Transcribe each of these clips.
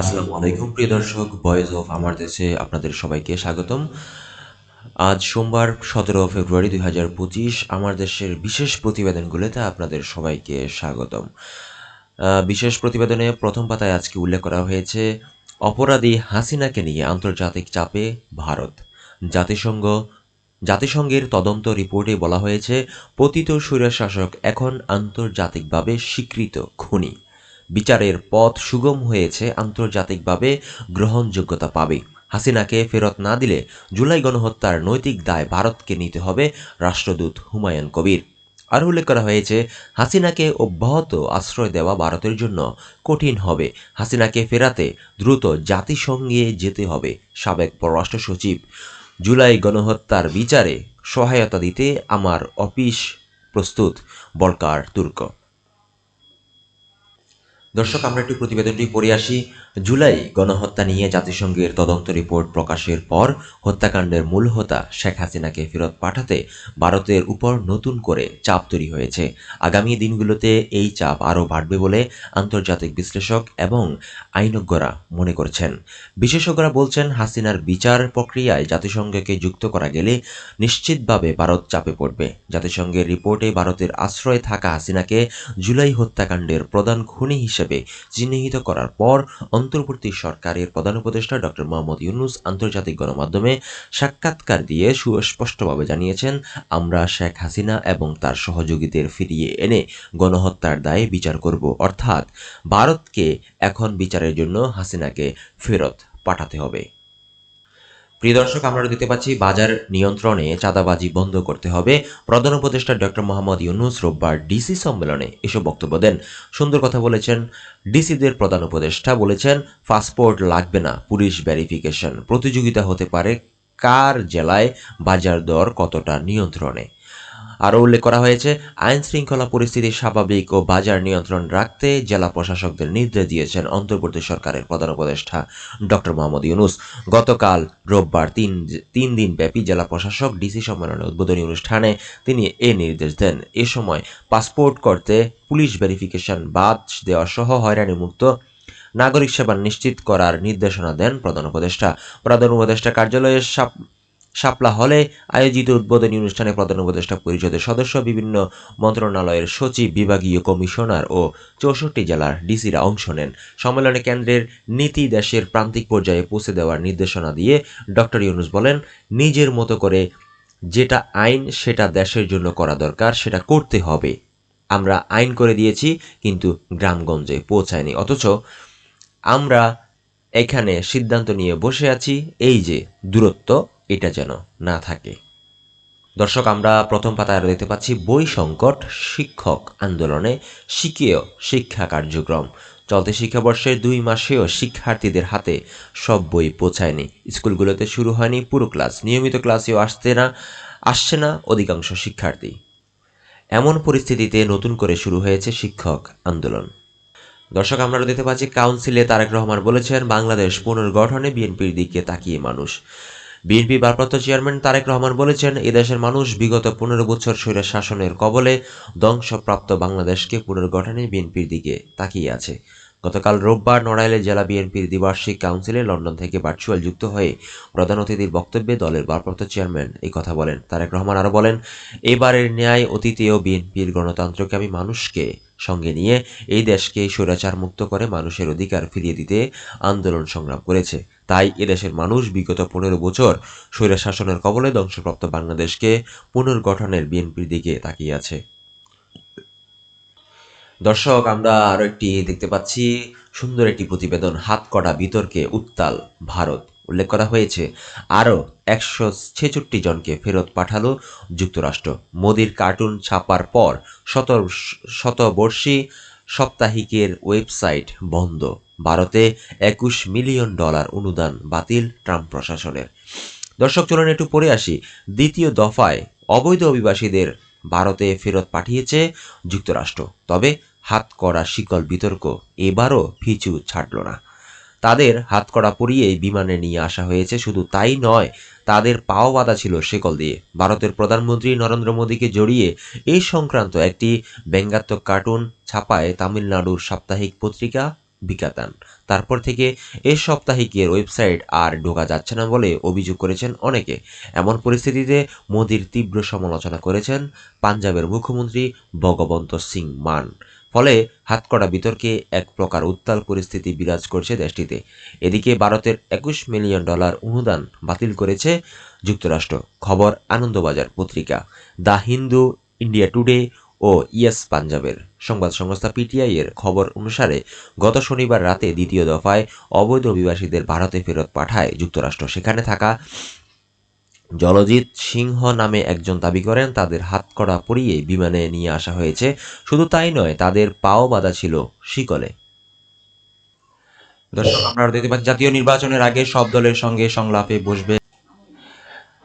আসসালামু আলাইকুম, প্রিয় দর্শক বয়েজ অফ আমার দেশে আপনাদের সবাইকে স্বাগতম। আজ সোমবার সতেরো ফেব্রুয়ারি দুই হাজার পঁচিশ আমার দেশের বিশেষ প্রতিবেদনগুলোতে আপনাদের সবাইকে স্বাগতম। বিশেষ প্রতিবেদনে প্রথম পাতায় আজকে উল্লেখ করা হয়েছে, অপরাধী হাসিনাকে নিয়ে আন্তর্জাতিক চাপে ভারত। জাতিসংঘ, জাতিসংঘের তদন্ত রিপোর্টে বলা হয়েছে, পতিত স্বৈরশাসক এখন আন্তর্জাতিকভাবে স্বীকৃত খুনি। বিচারের পথ সুগম হয়েছে, আন্তর্জাতিকভাবে গ্রহণযোগ্যতা পাবে। হাসিনাকে ফেরত না দিলে জুলাই গণহত্যার নৈতিক দায় ভারতকে নিতে হবে রাষ্ট্রদূত হুমায়ুন কবির। আরও উল্লেখ করা হয়েছে, হাসিনাকে অব্যাহত আশ্রয় দেওয়া ভারতের জন্য কঠিন হবে। হাসিনাকে ফেরাতে দ্রুত জাতিসংঘে যেতে হবে, সাবেক পররাষ্ট্র সচিব। জুলাই গণহত্যার বিচারে সহায়তা দিতে আমার অফিস প্রস্তুত বলকার তুর্ক। দর্শক আমরা একটু প্রতিবেদনটি পড়ে আসি। জুলাই গণহত্যা নিয়ে জাতিসংঘের তদন্ত রিপোর্ট প্রকাশের পর হত্যাকাণ্ডের মূল হোতা শেখ হাসিনাকে ফেরত পাঠাতে ভারতের উপর নতুন করে চাপ তৈরি হয়েছে। আগামী দিনগুলোতে এই চাপ আরও বাড়বে বলে আন্তর্জাতিক বিশ্লেষক এবং আইনজ্ঞরা মনে করছেন। বিশেষজ্ঞরা বলছেন, হাসিনার বিচার প্রক্রিয়ায় জাতিসংঘকে যুক্ত করা গেলে নিশ্চিতভাবে ভারত চাপে পড়বে। জাতিসংঘের রিপোর্টে ভারতের আশ্রয়ে থাকা হাসিনাকে জুলাই হত্যাকাণ্ডের প্রধান খুনি হিসেবে চিহ্নিত করার পর অন্তর্বর্তী সরকারের প্রধান উপদেষ্টা ডক্টর মোহাম্মদ ইউনুস আন্তর্জাতিক গণমাধ্যমে সাক্ষাৎকার দিয়ে সুস্পষ্টভাবে জানিয়েছেন, আমরা শেখ হাসিনা এবং তার সহযোগীদের ফিরিয়ে এনে গণহত্যার দায়ে বিচার করব। অর্থাৎ, ভারতকে এখন বিচারের জন্য হাসিনাকে ফেরত পাঠাতে হবে। প্রিয় দর্শক, আমরা দেখতে পাচ্ছি, বাজার নিয়ন্ত্রণে চাঁদাবাজি বন্ধ করতে হবে। প্রধান উপদেষ্টা ডক্টর মোহাম্মদ ইউনুস রোববার ডিসি সম্মেলনে এসব বক্তব্য দেন। সুন্দর কথা বলেছেন ডিসিদের প্রধান উপদেষ্টা, বলেছেন, পাসপোর্ট লাগবে না, পুলিশ ভেরিফিকেশন প্রতিযোগিতা হতে পারে। কার জেলায় বাজার দর কতটা নিয়ন্ত্রণে? আরও উল্লেখ করা হয়েছে আইন শৃঙ্খলা পরিস্থিতি স্বাভাবিক ও বাজার নিয়ন্ত্রণ রাখতে জেলা প্রশাসকদের নির্দেশ দিয়েছেন অন্তর্বর্তী সরকারের প্রধান উপদেষ্টা ডক্টর মোহাম্মদ ইউনুস। গতকাল রোববার তিন তিন দিন ব্যাপী জেলা প্রশাসক ডিসি সম্মেলনের উদ্বোধনী অনুষ্ঠানে তিনি এ নির্দেশ দেন। এ সময় পাসপোর্ট করতে পুলিশ ভেরিফিকেশন বাদ দেওয়া সহ হয়রানি মুক্ত নাগরিক সেবা নিশ্চিত করার নির্দেশনা দেন প্রধান উপদেষ্টা। প্রধান উপদেষ্টা কার্যালয়ের শাপলা হলে আয়োজিত উদ্বোধনী অনুষ্ঠানে প্রধান উপদেষ্টা পরিষদের সদস্য, বিভিন্ন মন্ত্রণালয়ের সচিব, বিভাগীয় কমিশনার ও চৌষট্টি জেলার ডিসিরা অংশ নেন। সম্মেলনে কেন্দ্রের নীতি দেশের প্রান্তিক পর্যায়ে পৌঁছে দেওয়ার নির্দেশনা দিয়ে ডক্টর ইউনুস বলেন, নিজের মতো করে যেটা আইন, সেটা দেশের জন্য করা দরকার, সেটা করতে হবে। আমরা আইন করে দিয়েছি, কিন্তু গ্রামগঞ্জে পৌঁছায়নি। অথচ আমরা এখানে সিদ্ধান্ত নিয়ে বসে আছি, এই যে দূরত্ব এটা যেন না থাকে। দর্শক, আমরা প্রথম পাতায় আরও দেখতে পাচ্ছি, বই সংকট শিক্ষক আন্দোলনে শিখেও শিক্ষা কার্যক্রম। চলতি শিক্ষাবর্ষের দুই মাসেও শিক্ষার্থীদের হাতে সব বই পৌঁছায়নি। স্কুলগুলোতে শুরু হয়নি পুরো ক্লাস, নিয়মিত ক্লাসেও আসতে না, আসছে না অধিকাংশ শিক্ষার্থী। এমন পরিস্থিতিতে নতুন করে শুরু হয়েছে শিক্ষক আন্দোলন। দর্শক, আমরা দেখতে পাচ্ছি, কাউন্সিলে তারেক রহমান বলেছেন, বাংলাদেশ পুনর্গঠনে বিএনপির দিকে তাকিয়ে মানুষ। বিএনপি ভারপ্রাপ্ত চেয়ারম্যান তারেক রহমান বলেছেন, এদেশের মানুষ বিগত পনেরো বছর স্বৈর শাসনের কবলে ধ্বংসপ্রাপ্ত বাংলাদেশকে পুনর্গঠনে বিএনপির দিকে তাকিয়ে আছে। গতকাল রোববার নড়াইলে জেলা বিএনপির দ্বিবার্ষিক কাউন্সিলে লন্ডন থেকে ভার্চুয়াল যুক্ত হয়ে প্রধান অতিথির বক্তব্যে দলের ভারপ্রাপ্ত চেয়ারম্যান এই কথা বলেন। তারেক রহমান আরও বলেন, এবারের ন্যায় অতীতেও বিএনপির গণতন্ত্রকামী মানুষকে সঙ্গে নিয়ে এই দেশকে স্বৈরাচার মুক্ত করে মানুষের অধিকার ফিরিয়ে দিতে আন্দোলন সংগ্রাম করেছে। তাই এদেশের মানুষ বিগত পনেরো বছর স্বৈরা শাসনের কবলে ধ্বংসপ্রাপ্ত বাংলাদেশকে পুনর্গঠনের বিএনপির দিকে তাকিয়ে আছে। দর্শক, আমরা আরও একটি দেখতে পাচ্ছি। সুন্দর একটি প্রতিবেদন, হাত কটা বিতর্কে উত্তাল ভারত। উল্লেখ করা হয়েছে আরও একশো ছেষট্টি জনকে ফেরত পাঠালো যুক্তরাষ্ট্র। মোদির কার্টুন ছাপার পর শত শতবর্ষী সাপ্তাহিকের ওয়েবসাইট বন্ধ। ভারতে একুশ মিলিয়ন ডলার অনুদান বাতিল ট্রাম্প প্রশাসনের। দর্শক, চলুন একটু পড়ে আসি। দ্বিতীয় দফায় অবৈধ অভিবাসীদের ভারতে ফেরত পাঠিয়েছে যুক্তরাষ্ট্র। তবে হাত করা শিকল বিতর্ক এবারও পিছু ছাড়ল না। তাদের হাতকড়া পরিয়েই বিমানে নিয়ে আসা হয়েছে, শুধু তাই নয়, তাদের পাও বাঁধা ছিল শেকল দিয়ে। ভারতের প্রধানমন্ত্রী নরেন্দ্র মোদীকে জড়িয়ে এই সংক্রান্ত একটি ব্যঙ্গাত্মক কার্টুন ছাপায় তামিলনাড়ুর সাপ্তাহিক পত্রিকা বিকাতান তারপর থেকে এ সাপ্তাহিকের ওয়েবসাইট আর ঢোকা যাচ্ছে না বলে অভিযোগ করেছেন অনেকে। এমন পরিস্থিতিতে মোদির তীব্র সমালোচনা করেছেন পাঞ্জাবের মুখ্যমন্ত্রী ভগবন্ত সিং মান। ফলে হাতকড়া বিতর্কে এক প্রকার উত্তাল পরিস্থিতি বিরাজ করছে দেশটিতে। এদিকে ভারতের একুশ মিলিয়ন ডলার অনুদান বাতিল করেছে যুক্তরাষ্ট্র। খবর Anandabazar Patrika. The Hindu India Today O yes পাঞ্জাবের। সংবাদ সংস্থা পিটিআই এর খবর অনুসারে, গত শনিবার রাতে দ্বিতীয় দফায় অবৈধ অভিবাসীদের ভারতে ফেরত পাঠায় যুক্তরাষ্ট্র। সেখানে থাকা জলজিৎ সিংহ নামে একজন দাবি করেন, তাদের হাতকড়া পরিয়ে বিমানে নিয়ে আসা হয়েছে। শুধু তাই নয়, তাদের পাও বাঁধা ছিল শিকলে। দর্শক, আপনারা দেখতে পাচ্ছেন, জাতীয় নির্বাচনের আগে সব দলের সঙ্গে সংলাপে বসবে।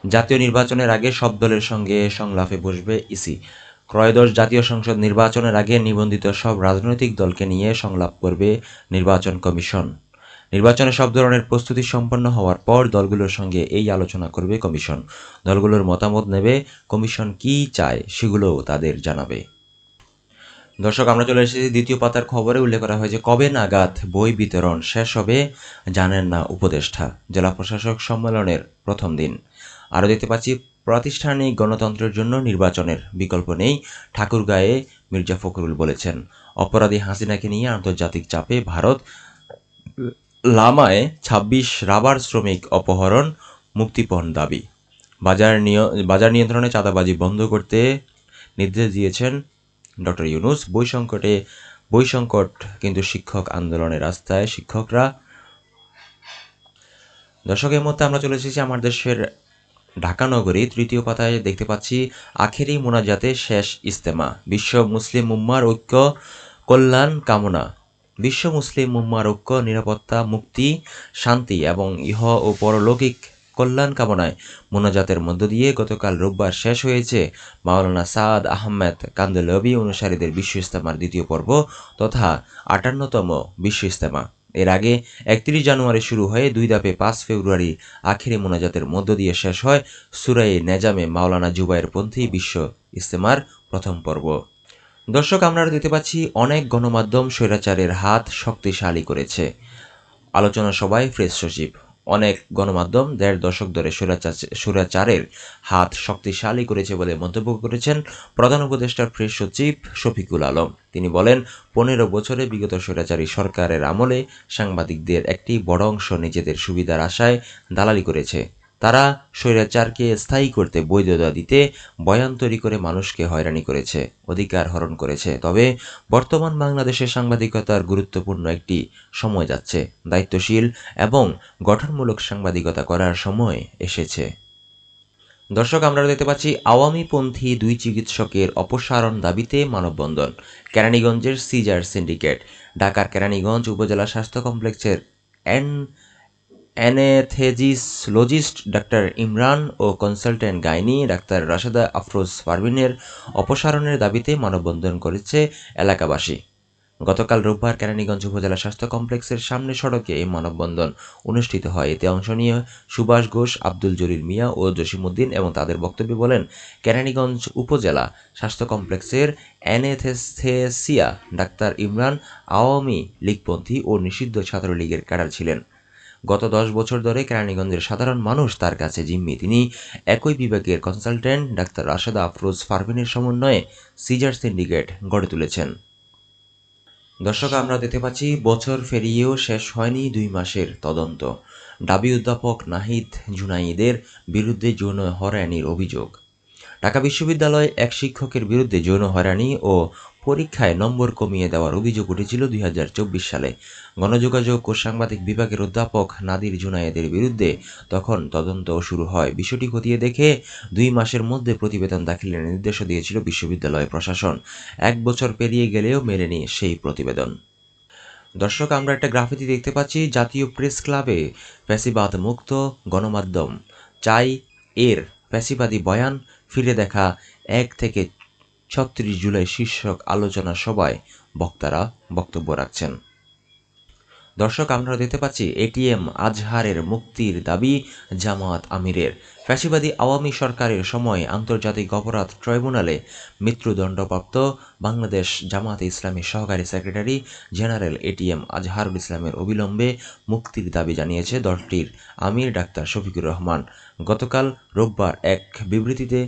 জাতীয় নির্বাচনের আগে সব দলের সঙ্গে সংলাপে বসবে ইসি। ত্রয়োদশ জাতীয় সংসদ নির্বাচনের আগে নিবন্ধিত সব রাজনৈতিক দলকে নিয়ে সংলাপ করবে নির্বাচন কমিশন। নির্বাচনে সব ধরনের প্রস্তুতি সম্পন্ন হওয়ার পর দলগুলোর সঙ্গে এই আলোচনা করবে কমিশন। দলগুলোর মতামত নেবে কমিশন কী চায় সেগুলোও তাদের জানাবে। দর্শক, আমরা চলে এসেছি দ্বিতীয় পাতার খবরে। উল্লেখ করা হয়েছে কবে নাগাদ বই বিতরণ শেষ হবে জানেন না উপদেষ্টা। জেলা প্রশাসক সম্মেলনের প্রথম দিন। আরও দেখতে পাচ্ছি প্রাতিষ্ঠানিক গণতন্ত্রের জন্য নির্বাচনের বিকল্প নেই, ঠাকুরগাঁয়ে মির্জা ফখরুল বলেছেন। অপরাধী হাসিনাকে নিয়ে আন্তর্জাতিক চাপে ভারত, লামায় ছাব্বিশ রাবার শ্রমিক অপহরণ, মুক্তিপণ দাবি। বাজার নিয়, বাজার নিয়ন্ত্রণে চাঁদাবাজি বন্ধ করতে নির্দেশ দিয়েছেন ডক্টর ইউনুস। বই সংকটে বই সংকট কিন্তু শিক্ষক আন্দোলনের রাস্তায় শিক্ষকরা। দর্শকের মধ্যে আমরা চলে এসেছি আমার দেশের ঢাকা নগরী তৃতীয় পাতায় দেখতে পাচ্ছি, আখেরি মোনাজাতে শেষ ইস্তেমা বিশ্ব মুসলিম উম্মার ঐক্য, কল্যাণ কামনা। বিশ্ব মুসলিম উম্মার ঐক্য, নিরাপত্তা, মুক্তি, শান্তি এবং ইহ ও পরলৌকিক কল্যাণ কামনায় মোনাজাতের মধ্য দিয়ে গতকাল রোববার শেষ হয়েছে মাওলানা সাদ আহমেদ কান্দলবি অনুসারীদের বিশ্ব ইস্তেমার দ্বিতীয় পর্ব তথা আটান্নতম বিশ্ব ইস্তেমা এর আগে একত্রিশ জানুয়ারি শুরু হয়ে দুই ধাপে পাঁচ ফেব্রুয়ারি আখেরি মোনাজাতের মধ্য দিয়ে শেষ হয় সুরাই নেজামে মাওলানা জুবাইয়ের পন্থী বিশ্ব ইস্তেমার প্রথম পর্ব। দর্শক, আমরা দেখতে পাচ্ছি অনেক গণমাধ্যম স্বৈরাচারের হাত শক্তিশালী করেছে। আলোচনা সভায় ফ্রেশ সচিব অনেক গণমাধ্যম দেড় দশক ধরে স্বৈরাচারের হাত শক্তিশালী করেছে বলে মন্তব্য করেছেন প্রধান উপদেষ্টার প্রেস সচিব শফিকুল আলম। তিনি বলেন, পনেরো বছরে বিগত স্বৈরাচারী সরকারের আমলে সাংবাদিকদের একটি বড় অংশ নিজেদের সুবিধার আশায় দালালি করেছে। তারা স্বৈরাচারকে স্থায়ী করতে বৈধতা দিতে বয়ান তৈরি করে মানুষকে হয়রানি করেছে, অধিকার হরণ করেছে। তবে বর্তমান বাংলাদেশের সাংবাদিকতার গুরুত্বপূর্ণ একটি সময় যাচ্ছে। দায়িত্বশীল এবং গঠনমূলক সাংবাদিকতা করার সময় এসেছে। দর্শক, আমরা দেখতে পাচ্ছি, আওয়ামীপন্থী দুই চিকিৎসকের অপসারণ দাবিতে মানববন্ধন, কেরানীগঞ্জের সিজার সিন্ডিকেট। ঢাকার কেরানীগঞ্জ উপজেলা স্বাস্থ্য কমপ্লেক্সের এন অ্যানেথেজিসলজিস্ট ডাক্তার ইমরান ও consultant gynae doctor Rasheda Afroz পারভিনের অপসারণের দাবিতে মানববন্ধন করেছে এলাকাবাসী। গতকাল রোববার কেরানীগঞ্জ উপজেলা স্বাস্থ্য কমপ্লেক্সের সামনে সড়কে এই মানববন্ধন অনুষ্ঠিত হয়। এতে অংশ নিয়ে সুভাষ ঘোষ, আব্দুল জলিল মিয়া ও জসিমউদ্দিন এবং তাদের বক্তব্যে বলেন, কেরানীগঞ্জ উপজেলা স্বাস্থ্য কমপ্লেক্সের অ্যানেথেসিয়া ডাক্তার ইমরান আওয়ামী লীগপন্থী ও নিষিদ্ধ ছাত্রলীগের ক্যাডার ছিলেন। গত দশ বছর ধরে কেরানীগঞ্জের সাধারণ মানুষ তার কাছে জিম্মি। তিনি একই বিভাগের কনসালটেন্ট ডাক্তার রাশেদা আফরোজ ফারভিনের সমন্বয়ে সিজার সিন্ডিকেট গড়ে তুলেছেন। দর্শক, আমরা দেখতে পাচ্ছি বছর ফেরিয়েও শেষ হয়নি দুই মাসের তদন্ত। দাবি অধ্যাপক নাহিদ জুনাইদের বিরুদ্ধে যৌন হয়রানির অভিযোগ। ঢাকা বিশ্ববিদ্যালয়ে এক শিক্ষকের বিরুদ্ধে যৌন হয়রানি ও পরীক্ষায় নম্বর কমিয়ে দেওয়ার অভিযোগ উঠেছিল দুই হাজার চব্বিশ সালে। গণযোগাযোগ ও সাংবাদিক বিভাগের অধ্যাপক নাদির জুনায়েদের বিরুদ্ধে তখন তদন্ত শুরু হয়। বিষয়টি খতিয়ে দেখে দুই মাসের মধ্যে প্রতিবেদন দাখিলের নির্দেশ দিয়েছিল বিশ্ববিদ্যালয় প্রশাসন। এক বছর পেরিয়ে গেলেও মেলেনি সেই প্রতিবেদন। দর্শক, আমরা একটা গ্রাফিতি দেখতে পাচ্ছি। জাতীয় প্রেস ক্লাবে ফ্যাসিবাদ মুক্ত গণমাধ্যম চাই এর ফ্যাসিবাদী বয়ান ফিরে দেখা এক থেকে ছত্রিশ জুলাই শীর্ষক আলোচনা সভায় বক্তারা বক্তব্য রাখছেন। দর্শক, আমরা দেখতে পাচ্ছি এটিএম আজহারের মুক্তির দাবি জামাত আমিরের। ফ্যাসিবাদী আওয়ামী সরকারের সময় আন্তর্জাতিক অপরাধ ট্রাইব্যুনালে মৃত্যুদণ্ডপ্রাপ্ত বাংলাদেশ জামাতে ইসলামী সহকারী সেক্রেটারি জেনারেল এটিএম আজহারুল ইসলামের অবিলম্বে মুক্তির দাবি জানিয়েছে দলটির আমির ডাক্তার শফিকুর রহমান। গতকাল রোববার এক বিবৃতিতে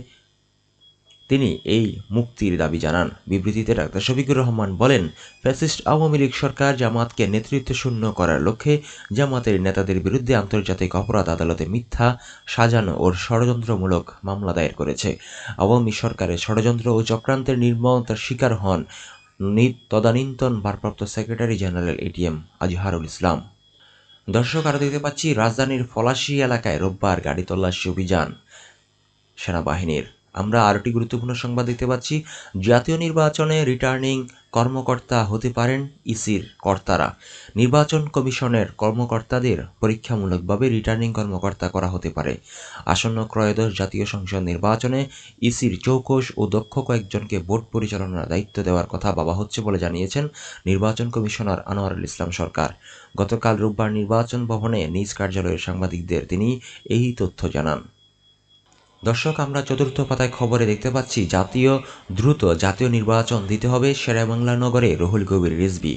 তিনি এই মুক্তির দাবি জানান। বিবৃতিতে ডাক্তার শফিকুর রহমান বলেন, ফ্যাসিস্ট আওয়ামী লীগ সরকার জামাতকে নেতৃত্ব শূন্য করার লক্ষ্যে জামাতের নেতাদের বিরুদ্ধে আন্তর্জাতিক অপরাধ আদালতে মিথ্যা, সাজানো ও ষড়যন্ত্রমূলক মামলা দায়ের করেছে। আওয়ামী সরকারের ষড়যন্ত্র ও চক্রান্তের নির্মমতার শিকার হন তদানীন্তন ভারপ্রাপ্ত secretary general ATM Azharul Islam. দর্শক, আরও দেখতে পাচ্ছি, রাজধানীর ফলাশি এলাকায় রোববার গাড়ি তল্লাশি অভিযান। সেনাবাহিনীর আমরা আরেকটি গুরুত্বপূর্ণ সংবাদ দেখতে পাচ্ছি। জাতীয় নির্বাচনে রিটার্নিং কর্মকর্তা হতে পারেন ইসির কর্তারা। নির্বাচন কমিশনের কর্মকর্তাদের পরীক্ষামূলকভাবে রিটার্নিং কর্মকর্তা করা হতে পারে। আসন্ন ক্রয়োদশ জাতীয় সংসদ নির্বাচনে ইসির চৌকস ও দক্ষ কয়েকজনকে ভোট পরিচালনার দায়িত্ব দেওয়ার কথা ভাবা হচ্ছে বলে জানিয়েছেন নির্বাচন কমিশনার আনোয়ারুল ইসলাম সরকার। গতকাল রোববার নির্বাচন ভবনে নিজ কার্যালয়ের সাংবাদিকদের তিনি এই তথ্য জানান। দর্শক, আমরা চতুর্থ পাতায় খবরে দেখতে পাচ্ছি, জাতীয়, দ্রুত জাতীয় নির্বাচন দিতে হবে শেরেবাংলা নগরে রহুল কবির রিজবি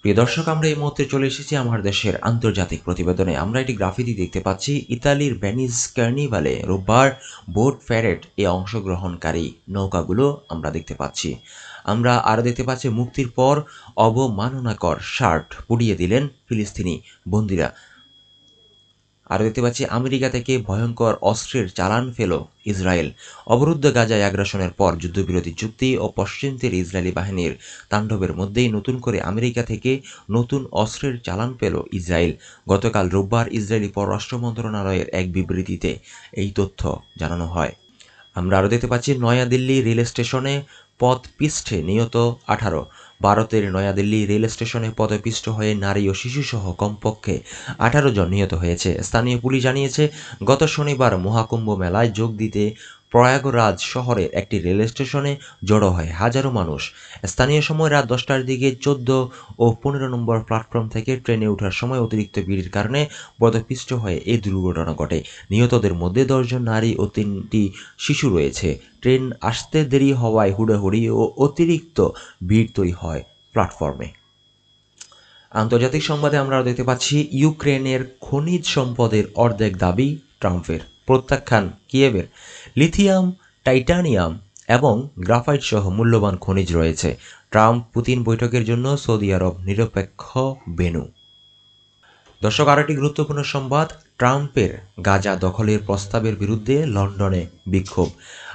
প্রিয় দর্শক, আমরা এই মুহূর্তে চলে এসেছি আমার দেশের আন্তর্জাতিক প্রতিবেদনে। আমরা একটি গ্রাফিতি দেখতে পাচ্ছি, ইতালির ভ্যানিস কার্নিভালে রোববার বোট ফ্যারেট এ অংশগ্রহণকারী নৌকাগুলো আমরা দেখতে পাচ্ছি। আমরা আরও দেখতে পাচ্ছি, মুক্তির পর অবমাননাকর শার্ট পুড়িয়ে দিলেন ফিলিস্তিনি বন্দিরা। আরও দেখতে পাচ্ছি আমেরিকা থেকে ভয়ঙ্কর অস্ত্রের চালান ফেল ইসরায়েল। অবরুদ্ধ গাজায় আগ্রাসনের পর যুদ্ধবিরতি চুক্তি ও পশ্চিম তীর ইসরায়েলি বাহিনীর তাণ্ডবের মধ্যেই নতুন করে আমেরিকা থেকে নতুন অস্ত্রের চালান পেল ইসরায়েল। গতকাল রোববার ইসরায়েলি পররাষ্ট্র মন্ত্রণালয়ের এক বিবৃতিতে এই তথ্য জানানো হয়। আমরা আরও দেখতে পাচ্ছি নয়াদিল্লি রেল স্টেশনে পথপিষ্ঠে নিহত আঠারো। ভারতের নয়াদিল্লি রেল স্টেশনে পদপিষ্ট হয়ে নারী ও শিশুসহ কমপক্ষে আঠারো জন নিহত হয়েছে। স্থানীয় পুলিশ জানিয়েছে, গত শনিবার মহাকুম্ভ মেলায় যোগ দিতে প্রয়াগরাজ শহরের একটি রেল স্টেশনে জড়ো হয় হাজারো মানুষ। স্থানীয় সময় রাত দশটার দিকে চোদ্দ ও পনেরো নম্বর প্ল্যাটফর্ম থেকে ট্রেনে ওঠার সময় অতিরিক্ত ভিড়ের কারণে পদপিষ্ট হয়ে এই দুর্ঘটনা ঘটে। নিহতদের মধ্যে দশজন নারী ও তিনটি শিশু রয়েছে। ট্রেন আসতে দেরি হওয়ায় হুড়োহুড়ি ও অতিরিক্ত ভিড় তৈরি হয় প্ল্যাটফর্মে। আন্তর্জাতিক সংবাদে আমরা দেখতে পাচ্ছি, ইউক্রেনের খনিজ সম্পদের অর্ধেক দাবি ট্রাম্পের। প্রত্যাখ্যান কিয়েভের। লিথিয়াম, টাইটানিয়াম এবং গ্রাফাইট সহ মূল্যবান খনিজ রয়েছে। ট্রাম্প পুতিন বৈঠকের জন্য সৌদি আরব নিরপেক্ষ বেনু। দর্শক আরেকটি গুরুত্বপূর্ণ সংবাদ, ট্রাম্পের গাজা দখলের প্রস্তাবের বিরুদ্ধে লন্ডনে বিক্ষোভ।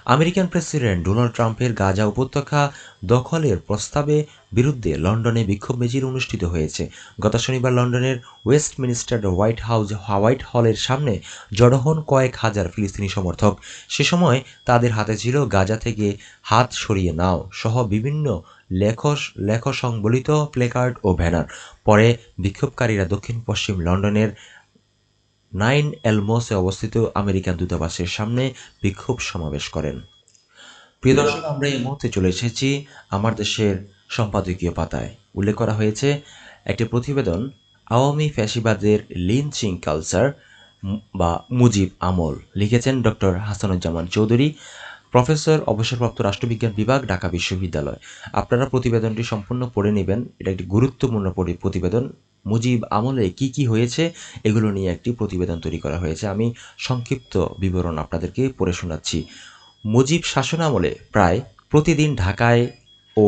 আমেরিকান প্রেসিডেন্ট ডোনাল্ড ট্রাম্পের গাজা উপত্যকা দখলের প্রস্তাবে বিরুদ্ধে লন্ডনে বিক্ষোভ মিছিল অনুষ্ঠিত হয়েছে। গত শনিবার লন্ডনের west Westminster White House, white হলের সামনে জড়ো হন কয়েক হাজার ফিলিস্তিনি সমর্থক। সে সময় তাদের হাতে ছিল গাজা থেকে হাত সরিয়ে নাও সহ বিভিন্ন লেখ লেখ সংবলিত প্লেকার্ড ও ব্যানার। পরে বিক্ষোভকারীরা দক্ষিণ পশ্চিম লন্ডনের নাইন এলমোসে অবস্থিত আমেরিকান দূতাবাসের সামনে বিক্ষোভ সমাবেশ করেন। প্রিয় দর্শক, আমরা এই মুহূর্তে চলে এসেছি আমার দেশের সম্পাদকীয় পাতায়। উল্লেখ করা হয়েছে একটি প্রতিবেদন, আওয়ামী ফ্যাসিবাদের লিঞ্চিং কালচার বা মুজিব আমল। লিখেছেন ডক্টর হাসানুজ্জামান চৌধুরী, প্রফেসর, অবসরপ্রাপ্ত রাষ্ট্রবিজ্ঞান বিভাগ, ঢাকা বিশ্ববিদ্যালয়। আপনারা প্রতিবেদনটি সম্পূর্ণ পড়ে নেবেন। এটা একটি গুরুত্বপূর্ণ প্রতিবেদন। মুজিব আমলে কি কি হয়েছে, এগুলো নিয়ে একটি প্রতিবেদন তৈরি করা হয়েছে। আমি সংক্ষিপ্ত বিবরণ আপনাদেরকে পড়ে শোনাচ্ছি। মুজিব শাসনামলে প্রায় প্রতিদিন ঢাকায় ও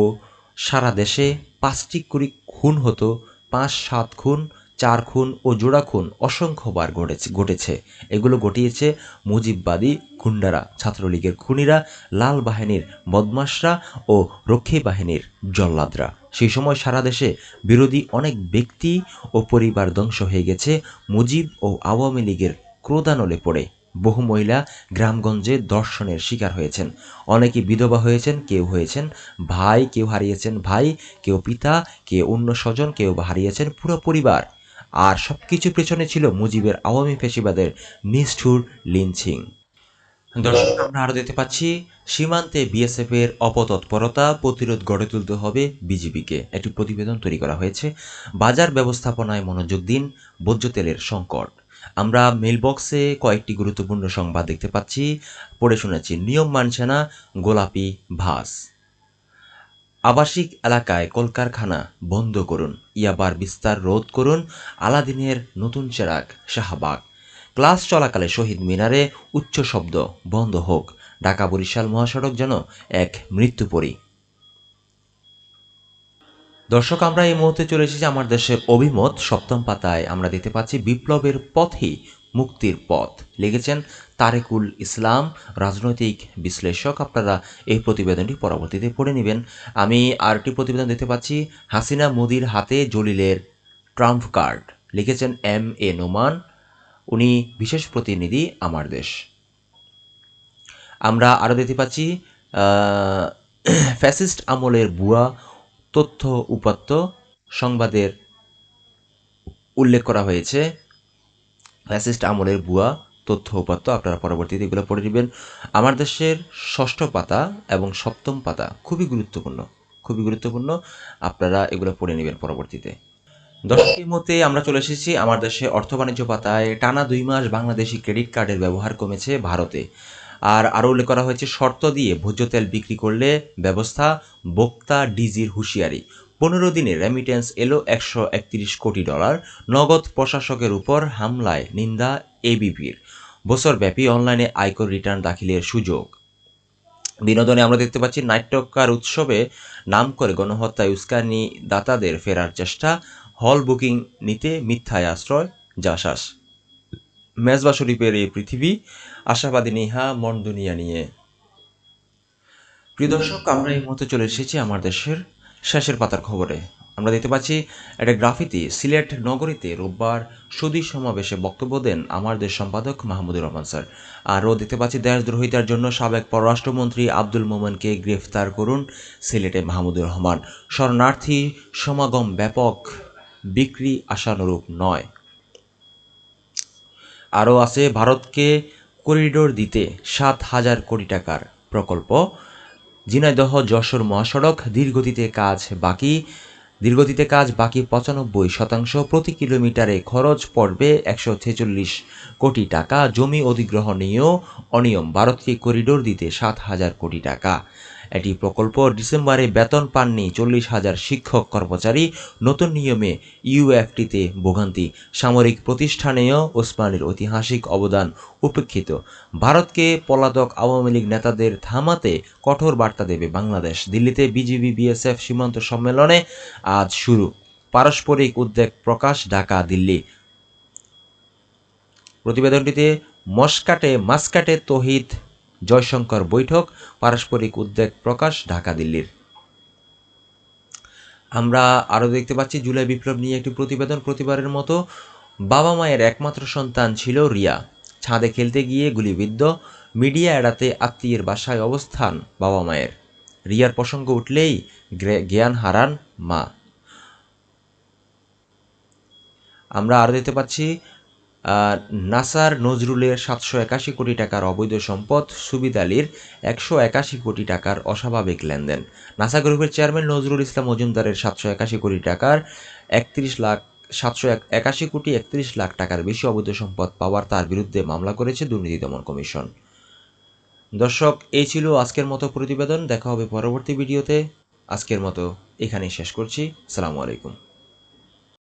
সারা দেশে পাঁচটি করে খুন হতো। পাঁচ, সাত খুন, চার খুন ও জোড়া খুন অসংখ্যবার ঘটেছে ঘটেছে। এগুলো ঘটিয়েছে মুজিববাদী গুন্ডারা, ছাত্রলীগের খুনিরা, লাল বাহিনীর বদমাশরা ও রক্ষী বাহিনীর জল্লাদরা। সেই সময় সারা দেশে বিরোধী অনেক ব্যক্তি ও পরিবার ধ্বংস হয়ে গেছে, মুজিব ও আওয়ামী লীগের ক্রোধানলে পড়ে। বহু মহিলা গ্রামগঞ্জে দর্শনের শিকার হয়েছেন। অনেকে বিধবা হয়েছেন, কেউ হয়েছেন। ভাই, কেউ হারিয়েছেন ভাই, কেউ পিতা, কেউ অন্য স্বজন, কেউ হারিয়েছেন পুরো পরিবার। আর সব কিছুর পেছনে ছিল মুজিবের আওয়ামী ফেসিবাদের নিষ্ঠুর লিঞ্চিং দর্শক, আমরা আরও দেখতে পাচ্ছি, সীমান্তে বিএসএফ এর অপতৎপরতা প্রতিরোধ গড়ে তুলতে হবে বিজিবিকে একটি প্রতিবেদন তৈরি করা হয়েছে। বাজার ব্যবস্থাপনায় মনোযোগ দিন, ভোজ্য তেলের সংকট। আমরা মেলবক্সে কয়েকটি গুরুত্বপূর্ণ সংবাদ দেখতে পাচ্ছি। পড়ে শুনেছি, নিয়ম মানছে না গোলাপি ভাস আবাসিক এলাকায় কলকারখানা বন্ধ করুন, ইয়াবার বিস্তার রোধ করুন, আলাদিনের নতুন চেরাক শাহবাগ। ক্লাস চলাকালে শহীদ মিনারে উচ্চ শব্দ, বন্ধ হোক। ঢাকা বরিশাল মহাসড়ক যেন এক মৃত্যুপরী দর্শক, আমরা এই মুহূর্তে চলে এসেছি আমার দেশের অভিমত। সপ্তম পাতায় আমরা দেখতে পাচ্ছি বিপ্লবের পথই মুক্তির পথ। লিখেছেন তারেকুল ইসলাম, রাজনৈতিক বিশ্লেষক। আপনারা এই প্রতিবেদনটি পরবর্তীতে পড়ে নেবেন। আমি আরেকটি প্রতিবেদন দেখতে পাচ্ছি, হাসিনা মোদির হাতে জলিলের ট্রাম্প কার্ড। লিখেছেন এম এ নোমান। উনি বিশেষ প্রতিনিধি আমার দেশ। আমরা আরও দেখতে পাচ্ছি ফ্যাসিস্ট আমলের বুয়া তথ্য উপাত্ত সংবাদের উল্লেখ করা হয়েছে। ফ্যাসিস্ট আমলের বুয়া তথ্য উপাত্ত আপনারা পরবর্তীতে এগুলো পড়ে নেবেন। আমার দেশের ষষ্ঠ পাতা এবং সপ্তম পাতা খুবই গুরুত্বপূর্ণ খুবই গুরুত্বপূর্ণ। আপনারা এগুলো পড়ে নেবেন পরবর্তীতে। দর্শকের মধ্যে আমরা চলে এসেছি আমার দেশে অর্থ বাণিজ্য পাতায়। টানা দুই মাস বাংলাদেশি ক্রেডিট কার্ডের ব্যবহার কমেছে ভারতে। আর আরও উল্লেখ করা হয়েছে, শর্ত দিয়ে ভোজ্য তেল বিক্রি করলে ব্যবস্থা বক্তা ডিজির হুঁশিয়ারি। পনেরো দিনে রেমিটেন্স এলো একশো একত্রিশ কোটি ডলার। নগদ প্রশাসকের উপর হামলায় নিন্দা এবিপির বছরব্যাপী অনলাইনে আয়কর রিটার্ন দাখিলের সুযোগ। বিনোদনে আমরা দেখতে পাচ্ছি, নাট্যকার উৎসবে নাম করে গণহত্যায় উস্কানি দাতাদের ফেরার চেষ্টা। হল বুকিং নিতে মিথ্যায় আশ্রয় জাসাস মেজবা শরীফের এই পৃথিবী আশাবাদী নিহা মন দুনিয়া নিয়ে। প্রিয় দর্শক, আমরা এই মুহূর্তে চলে এসেছি আমার দেশের শেষের পাতার খবরে। আমরা দেখতে পাচ্ছি একটা গ্রাফিতে সিলেট নগরীতে রোববার সুদী সমাবেশে বক্তব্য দেন আমার দেশ সম্পাদক মাহমুদুর রহমান স্যার। আরও দেখতে পাচ্ছি দেশদ্রোহিতার জন্য সাবেক পররাষ্ট্রমন্ত্রী আব্দুল মোমেনকে গ্রেফতার করুন সিলেটে মাহমুদুর রহমান। শরণার্থী সমাগম ব্যাপক। বিক্রি আশানুরূপ নয়। আরও আছে, ভারতকে করিডোর দিতে সাত হাজার কোটি টাকার প্রকল্প। ঝিনাইদহ, যশোর মহাসড়ক দীর্ঘতিতে কাজ বাকি। দীর্ঘতিতে কাজ বাকি পঁচানব্বই শতাংশ প্রতি কিলোমিটারে খরচ পড়বে একশো ছেচল্লিশ কোটি টাকা। জমি অধিগ্রহণ নিয়েও অনিয়ম, ভারতকে করিডোর দিতে সাত হাজার কোটি টাকা। এটি প্রকল্প ডিসেম্বরে বেতন পাননি চল্লিশ হাজার শিক্ষক কর্মচারী। নতুন নিয়মে ইউএফটিতে ভোগান্তি। সামরিক প্রতিষ্ঠানেও ওসমানীর ঐতিহাসিক অবদান উপেক্ষিত। ভারতকে পলাতক আওয়ামী লীগ নেতাদের থামাতে কঠোর বার্তা দেবে বাংলাদেশ। দিল্লিতে বিজিবি, বিএসএফ সীমান্ত সম্মেলনে আজ শুরু। পারস্পরিক উদ্বেগ প্রকাশ ঢাকা, দিল্লি। প্রতিবেদনটিতে মস্কাটে মাস্কাটে তহিদ জয়শঙ্কর বৈঠক, পারস্পরিক উদ্বেগ প্রকাশ, ঢাকা, দিল্লির। আমরা আরও দেখতে পাচ্ছি, জুলাই বিপ্লব নিয়ে একটি প্রতিবেদন প্রতিবারের মতো। বাবা মায়ের একমাত্র সন্তান ছিল রিয়া। ছাদে খেলতে গিয়ে গুলিবিদ্ধ, মিডিয়া এড়াতে আত্মীয়ের বাসায় অবস্থান বাবা মায়ের। রিয়ার প্রসঙ্গ উঠলেই জ্ঞান হারান মা। আমরা আরও দেখতে পাচ্ছি নাসার নজরুলের সাতশো একাশি কোটি টাকার অবৈধ সম্পদ সুবিদ আলীর একশো একাশি কোটি টাকার অস্বাভাবিক লেনদেন। নাসা গ্রুপের চেয়ারম্যান নজরুল ইসলাম মজুমদারের সাতশো একাশি কোটি টাকার একত্রিশ লাখ, সাতশো একাশি কোটি একত্রিশ লাখ টাকার বেশি অবৈধ সম্পদ পাওয়ার তার বিরুদ্ধে মামলা করেছে দুর্নীতি দমন কমিশন। দর্শক, এই ছিল আজকের মতো প্রতিবেদন। দেখা হবে পরবর্তী ভিডিওতে। আজকের মতো এখানেই শেষ করছি। সালামু আলাইকুম।